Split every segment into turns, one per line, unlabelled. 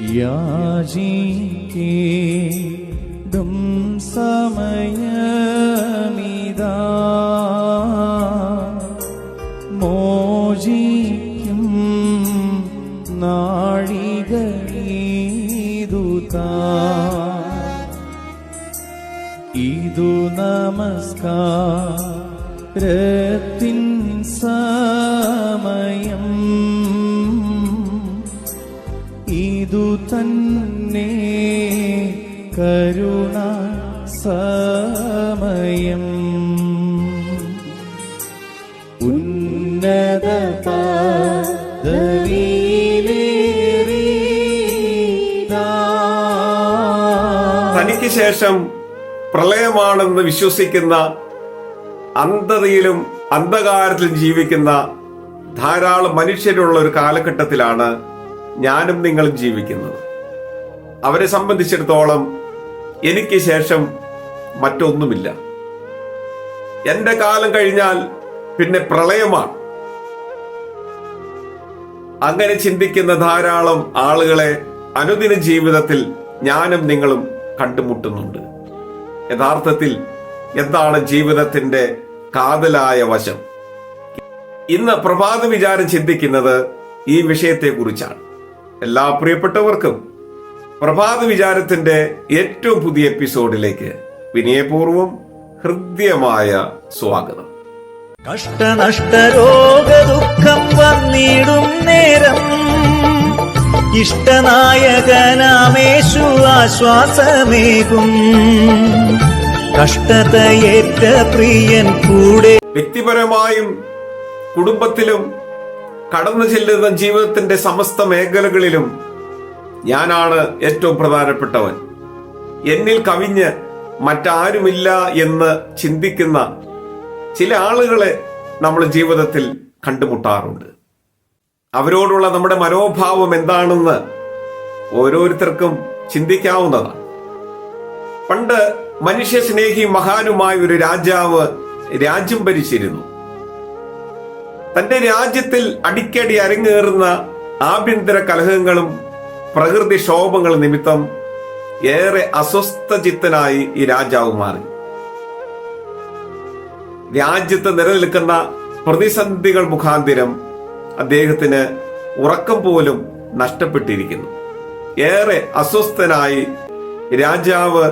യാചിക്കേടും സമയമിതാ. മോചിക്കും നാഴികീതുതാ ഇതു നമസ്കാരത്തിൻ സമയം ഇതു തന്നെ കരുണ സമയം. ഉന്നത
തനിക്ക് ശേഷം പ്രളയമാണെന്ന് വിശ്വസിക്കുന്ന അന്ധതയിലും അന്ധകാരത്തിലും ജീവിക്കുന്ന ധാരാളം മനുഷ്യരുള്ള ഒരു കാലഘട്ടത്തിലാണ് ഞാനും നിങ്ങളും ജീവിക്കുന്നത്. അവരെ സംബന്ധിച്ചിടത്തോളം എനിക്ക് ശേഷം മറ്റൊന്നുമില്ല. എന്റെ കാലം കഴിഞ്ഞാൽ പിന്നെ പ്രളയമാണ്. അങ്ങനെ ചിന്തിക്കുന്ന ധാരാളം ആളുകളെ അനുദിന ജീവിതത്തിൽ ഞാനും നിങ്ങളും കണ്ടുമുട്ടുന്നുണ്ട്. യഥാർത്ഥത്തിൽ എന്താണ് ജീവിതത്തിന്റെ കാതലായ വശം? ഇന്ന് പ്രഭാത വിചാരം ചിന്തിക്കുന്നത് ഈ വിഷയത്തെ കുറിച്ചാണ് എല്ലാ പ്രിയപ്പെട്ടവർക്കും പ്രഭാത വിചാരത്തിന്റെ ഏറ്റവും പുതിയ എപ്പിസോഡിലേക്ക് വിനയപൂർവം ഹൃദ്യമായ സ്വാഗതം.
കഷ്ടനഷ്ടരോഗ ദുഃഖം വന്നിടും നേരം. ഇഷ്ടനായകനാമേശു ആശ്വാസമേകും. കഷ്ടതയേറ്റ പ്രിയൻ കൂടെ
വ്യക്തിപരമായും കുടുംബത്തിലും കടന്നു ചെല്ലുന്ന ജീവിതത്തിന്റെ സമസ്ത മേഖലകളിലും ഞാനാണ് ഏറ്റവും പ്രധാനപ്പെട്ടവൻ. എന്നിൽ കവിഞ്ഞ് മറ്റാരുമില്ല എന്ന് ചിന്തിക്കുന്ന ചില ആളുകളെ നമ്മൾ ജീവിതത്തിൽ കണ്ടുമുട്ടാറുണ്ട്. അവരോടുള്ള നമ്മുടെ മനോഭാവം എന്താണെന്ന് ഓരോരുത്തർക്കും ചിന്തിക്കാവുന്നതാണ്. പണ്ട് മനുഷ്യ സ്നേഹി മഹാനുമായ ഒരു രാജാവ് രാജ്യം ഭരിച്ചിരുന്നു. തന്റെ രാജ്യത്തിൽ അടിക്കടി അരങ്ങേറുന്ന ആഭ്യന്തര കലഹങ്ങളും പ്രകൃതി പ്രകൃതിക്ഷോഭങ്ങളും നിമിത്തം ഏറെ അസ്വസ്ഥചിത്തനായി ഈ രാജാവ് മാറി. രാജ്യത്ത് നിലനിൽക്കുന്ന പ്രതിസന്ധികൾ മുഖാന്തിരം അദ്ദേഹത്തിന് ഉറക്കം പോലും നഷ്ടപ്പെട്ടിരിക്കുന്നു. ഏറെ അസ്വസ്ഥനായി രാജാവ്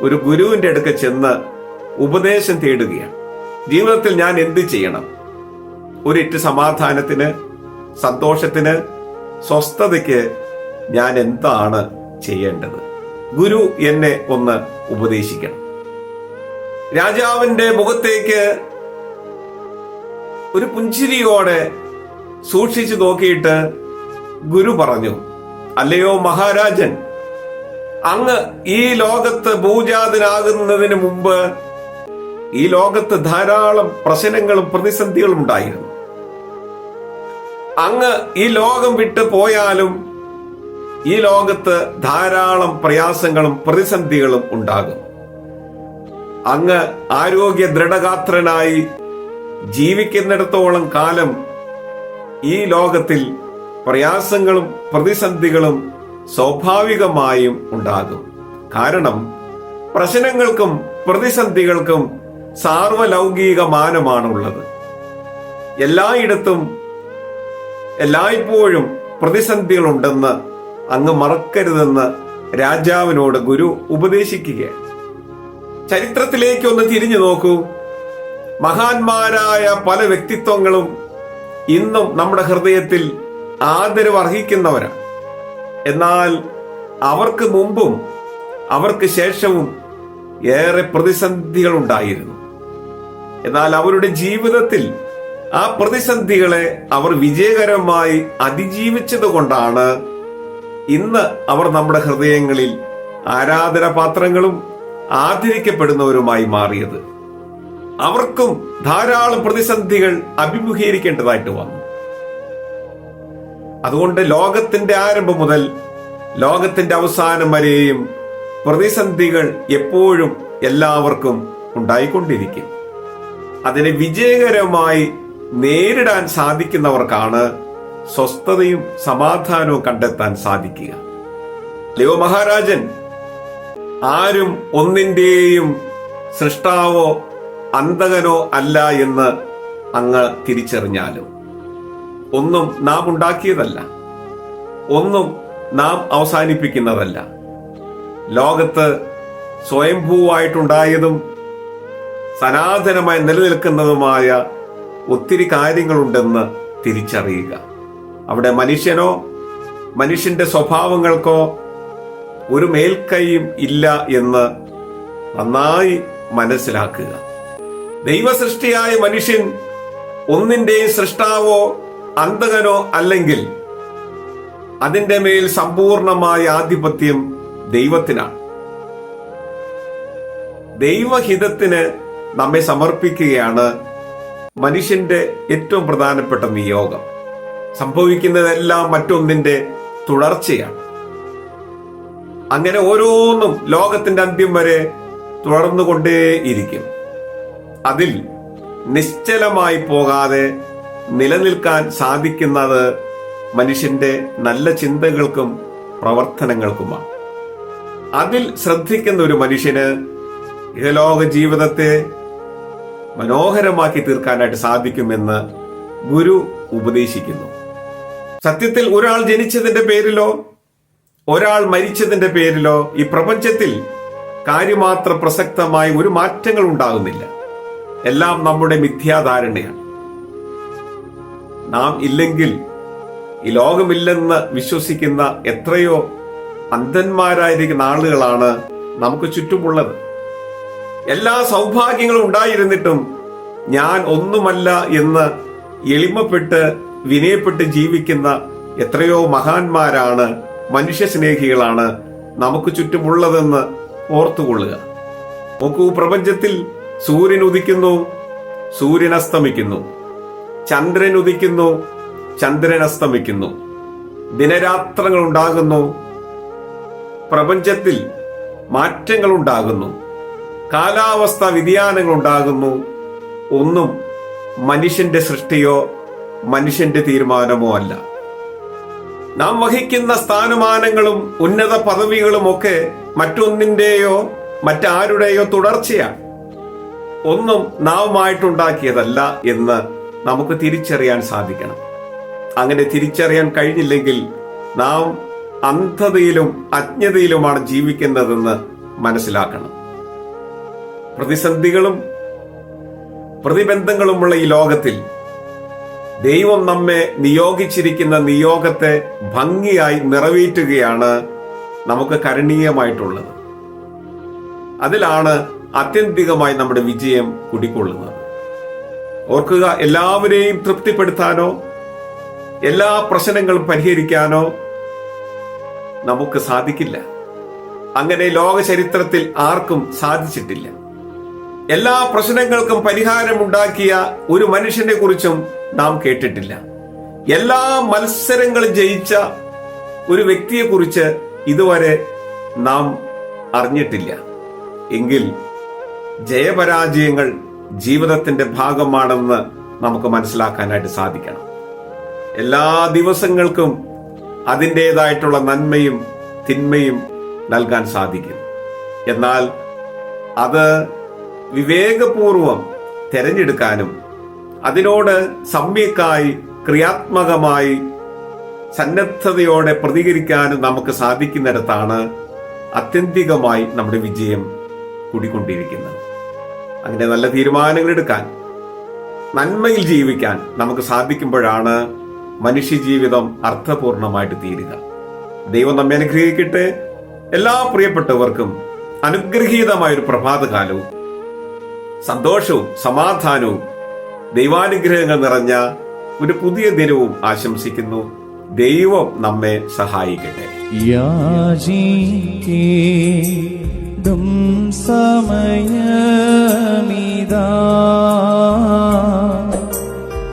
ഒരു ഗുരുവിന്റെ അടുക്ക ചെന്ന് ഉപദേശം തേടുകയാണ്. ജീവിതത്തിൽ ഞാൻ എന്ത് ചെയ്യണം? ഒരിറ്റ് സമാധാനത്തിന് സന്തോഷത്തിന് സ്വസ്ഥതയ്ക്ക് ഞാൻ എന്താണ് ചെയ്യേണ്ടത്? ഗുരു എന്നെ ഒന്ന് ഉപദേശിക്കണം. രാജാവിന്റെ മുഖത്തേക്ക് ഒരു പുഞ്ചിരിയോടെ സൂക്ഷിച്ചു നോക്കിയിട്ട് ഗുരു പറഞ്ഞു അല്ലയോ മഹാരാജൻ അങ്ങ് ഈ ലോകത്ത് ഭൂജാതനാകുന്നതിന് മുമ്പ് ഈ ലോകത്ത് ധാരാളം പ്രശ്നങ്ങളും പ്രതിസന്ധികളും ഉണ്ടായിരുന്നു. അങ്ങ് ഈ ലോകം വിട്ടു പോയാലും ഈ ലോകത്ത് ധാരാളം പ്രയാസങ്ങളും പ്രതിസന്ധികളും ഉണ്ടാകും. അങ്ങ് ആരോഗ്യ ദൃഢഗാത്രനായി ജീവിക്കുന്നിടത്തോളം കാലം ഈ ലോകത്തിൽ പ്രയാസങ്ങളും പ്രതിസന്ധികളും സ്വാഭാവികമായും ഉണ്ടാകും. കാരണം പ്രശ്നങ്ങൾക്കും പ്രതിസന്ധികൾക്കും സാർവലൗകിക മാനമാണുള്ളത്. എല്ലായിടത്തും എല്ലായ്പ്പോഴും പ്രതിസന്ധികളുണ്ടെന്ന് അങ്ങ് മറക്കരുതെന്ന് രാജാവിനോട് ഗുരു ഉപദേശിക്കുകയാണ്. ചരിത്രത്തിലേക്ക് ഒന്ന് തിരിഞ്ഞു നോക്കൂ. മഹാന്മാരായ പല വ്യക്തിത്വങ്ങളും ഇന്നും നമ്മുടെ ഹൃദയത്തിൽ ആദരവ് അർഹിക്കുന്നവരാണ്. എന്നാൽ അവർക്ക് മുമ്പും അവർക്ക് ശേഷവും ഏറെ പ്രതിസന്ധികൾ ഉണ്ടായിരുന്നു എന്നാൽ അവരുടെ ജീവിതത്തിൽ ആ പ്രതിസന്ധികളെ അവർ വിജയകരമായി അതിജീവിച്ചത് കൊണ്ടാണ് ഇന്ന് അവർ നമ്മുടെ ഹൃദയങ്ങളിൽ ആരാധനാപാത്രങ്ങളും ആദരിക്കപ്പെടുന്നവരുമായി മാറിയത്. അവർക്കും ധാരാളം പ്രതിസന്ധികൾ അഭിമുഖീകരിക്കേണ്ടതായിട്ട് വന്നു. അതുകൊണ്ട് ലോകത്തിന്റെ ആരംഭം മുതൽ ലോകത്തിന്റെ അവസാനം വരെയും പ്രതിസന്ധികൾ എപ്പോഴും എല്ലാവർക്കും ഉണ്ടായിക്കൊണ്ടിരിക്കും. അതിനെ വിജയകരമായി നേരിടാൻ സാധിക്കുന്നവർക്കാണ് സ്വസ്ഥതയും സമാധാനവും കണ്ടെത്താൻ സാധിക്കുക. ലിയോ മഹാരാജൻ ആരും ഒന്നിന്റെയും സൃഷ്ടാവോ അന്തകനോ അല്ല എന്ന് അങ്ങ് തിരിച്ചറിഞ്ഞാലും. ഒന്നും നാം ഉണ്ടാക്കിയതല്ല. ഒന്നും നാം അവസാനിപ്പിക്കുന്നതല്ല. ലോകത്ത് സ്വയംഭൂവായിട്ടുണ്ടായതും സനാതനമായി നിലനിൽക്കുന്നതുമായ ഒത്തിരി കാര്യങ്ങളുണ്ടെന്ന് തിരിച്ചറിയുക. അവിടെ മനുഷ്യനോ മനുഷ്യന്റെ സ്വഭാവങ്ങൾക്കോ ഒരു മേൽക്കൈയും ഇല്ല എന്ന് നന്നായി മനസ്സിലാക്കുക. ദൈവസൃഷ്ടിയായ മനുഷ്യൻ ഒന്നിന്റെയും സൃഷ്ടാവോ അന്തകനോ അല്ലെങ്കിൽ അതിന്റെ മേൽ സമ്പൂർണമായ ആധിപത്യം ദൈവത്തിനാണ്. ദൈവഹിതത്തിന് നമ്മെ സമർപ്പിക്കുകയാണ് മനുഷ്യന്റെ ഏറ്റവും പ്രധാനപ്പെട്ട നിയോഗം സംഭവിക്കുന്നതെല്ലാം മറ്റൊന്നിന്റെ തുടർച്ചയാണ്. അങ്ങനെ ഓരോന്നും ലോകത്തിന്റെ അന്ത്യം വരെ തുടർന്നുകൊണ്ടേയിരിക്കും അതിൽ നിശ്ചലമായി പോകാതെ നിലനിൽക്കാൻ സാധിക്കുന്നത് മനുഷ്യന്റെ നല്ല ചിന്തകൾക്കും പ്രവർത്തനങ്ങൾക്കുമാണ്. അതിൽ ശ്രദ്ധിക്കുന്ന ഒരു മനുഷ്യന് ഇഹലോക ജീവിതത്തെ മനോഹരമാക്കി തീർക്കാനായിട്ട് സാധിക്കുമെന്ന് ഗുരു ഉപദേശിക്കുന്നു. സത്യത്തിൽ ഒരാൾ ജനിച്ചതിന്റെ പേരിലോ ഒരാൾ മരിച്ചതിന്റെ പേരിലോ ഈ പ്രപഞ്ചത്തിൽ കാര്യമാത്ര പ്രസക്തമായ ഒരു മാറ്റങ്ങൾ ഉണ്ടാകുന്നില്ല. എല്ലാം നമ്മുടെ മിഥ്യാധാരണയാണ്. നാം ഇല്ലെങ്കിൽ ഈ ലോകമില്ലെന്ന് വിശ്വസിക്കുന്ന എത്രയോ അന്ധന്മാരായിരിക്കുന്ന ആളുകളാണ് നമുക്ക് ചുറ്റുമുള്ളത്. എല്ലാ സൗഭാഗ്യങ്ങളും ഉണ്ടായിരുന്നിട്ടും ഞാൻ ഒന്നുമല്ല എന്ന് എളിമപ്പെട്ട് വിനയപ്പെട്ട് ജീവിക്കുന്ന എത്രയോ മഹാന്മാരാണ് മനുഷ്യ സ്നേഹികളാണ് നമുക്ക് ചുറ്റുമുള്ളതെന്ന് ഓർത്തുകൊള്ളുക. നോക്കൂ പ്രപഞ്ചത്തിൽ സൂര്യൻ ഉദിക്കുന്നു സൂര്യൻ അസ്തമിക്കുന്നു. ചന്ദ്രൻ ഉദിക്കുന്നു ചന്ദ്രൻ അസ്തമിക്കുന്നു. ദിനരാത്രങ്ങൾ ഉണ്ടാകുന്നു പ്രപഞ്ചത്തിൽ മാറ്റങ്ങൾ ഉണ്ടാകുന്നു കാലാവസ്ഥ വ്യതിയാനങ്ങൾ ഉണ്ടാകുന്നു ഒന്നും മനുഷ്യന്റെ സൃഷ്ടിയോ മനുഷ്യന്റെ തീരുമാനമോ അല്ല. നാം വഹിക്കുന്ന സ്ഥാനമാനങ്ങളും ഉന്നത പദവികളും ഒക്കെ മറ്റൊന്നിന്റെയോ മറ്റാരുടെയോ തുടർച്ചയാണ്. ഒന്നും നാവുമായിട്ടുണ്ടാക്കിയതല്ല എന്ന് നമുക്ക് തിരിച്ചറിയാൻ സാധിക്കണം. അങ്ങനെ തിരിച്ചറിയാൻ കഴിഞ്ഞില്ലെങ്കിൽ നാം അന്ധതയിലും അജ്ഞതയിലുമാണ് ജീവിക്കുന്നതെന്ന് മനസ്സിലാക്കണം. പ്രതിസന്ധികളും പ്രതിബന്ധങ്ങളുമുള്ള ഈ ലോകത്തിൽ ദൈവം നമ്മെ നിയോഗിച്ചിരിക്കുന്ന നിയോഗത്തെ ഭംഗിയായി നിറവേറ്റുകയാണ് നമുക്ക് കരണീയമായിട്ടുള്ളത്. അതിലാണ് ആത്യന്തികമായി നമ്മുടെ വിജയം കുടിക്കൊള്ളുന്നത്. ഓർക്കുക എല്ലാവരെയും തൃപ്തിപ്പെടുത്താനോ എല്ലാ പ്രശ്നങ്ങളും പരിഹരിക്കാനോ നമുക്ക് സാധിക്കില്ല. അങ്ങനെ ലോക ചരിത്രത്തിൽ ആർക്കും സാധിച്ചിട്ടില്ല. എല്ലാ പ്രശ്നങ്ങൾക്കും പരിഹാരമുണ്ടാക്കിയ ഒരു മനുഷ്യനെ കുറിച്ചും നാം കേട്ടിട്ടില്ല. എല്ലാ മത്സരങ്ങളും ജയിച്ച ഒരു വ്യക്തിയെ കുറിച്ച് ഇതുവരെ നാം അറിഞ്ഞിട്ടില്ല. എങ്കിൽ ജയപരാജയങ്ങൾ ജീവിതത്തിന്റെ ഭാഗമാണെന്ന് നമുക്ക് മനസ്സിലാക്കാനായിട്ട് സാധിക്കണം. എല്ലാ ദിവസങ്ങൾക്കും അതിന്റെതായിട്ടുള്ള നന്മയും തിന്മയും നൽകാൻ സാധിക്കും. എന്നാൽ അത് വിവേകപൂർവം തിരഞ്ഞെടുക്കാനും അതിനോട് സമ്യക്കായി ക്രിയാത്മകമായി സന്നദ്ധതയോടെ പ്രതികരിക്കാനും നമുക്ക് സാധിക്കുന്നിടത്താണ് അത്യന്തികമായി നമ്മുടെ വിജയം കൂടിക്കൊണ്ടിരിക്കുന്നത്. അങ്ങനെ നല്ല തീരുമാനങ്ങൾ എടുക്കാൻ നന്മയിൽ ജീവിക്കാൻ നമുക്ക് സാധിക്കുമ്പോഴാണ് മനുഷ്യജീവിതം അർത്ഥപൂർണമായിട്ട് തീരുക. ദൈവം നമ്മെ അനുഗ്രഹിക്കട്ടെ. എല്ലാ പ്രിയപ്പെട്ടവർക്കും അനുഗ്രഹീതമായ ഒരു പ്രഭാതകാലവും സന്തോഷവും സമാധാനവും ദൈവാനുഗ്രഹങ്ങൾ നിറഞ്ഞ ഒരു പുതിയ ദിനവും ആശംസിക്കുന്നു. ദൈവം നമ്മെ സഹായിക്കട്ടെ.
സമയമിതാ.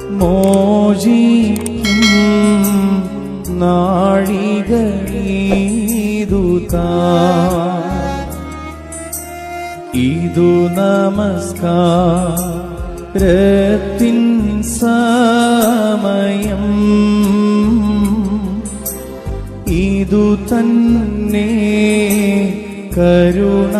മോചിക്കും നാഴികീതുതാ ഇതു നമസ്കാരത്തിൻ സമയം. ഇതു തന്നെ കരുണ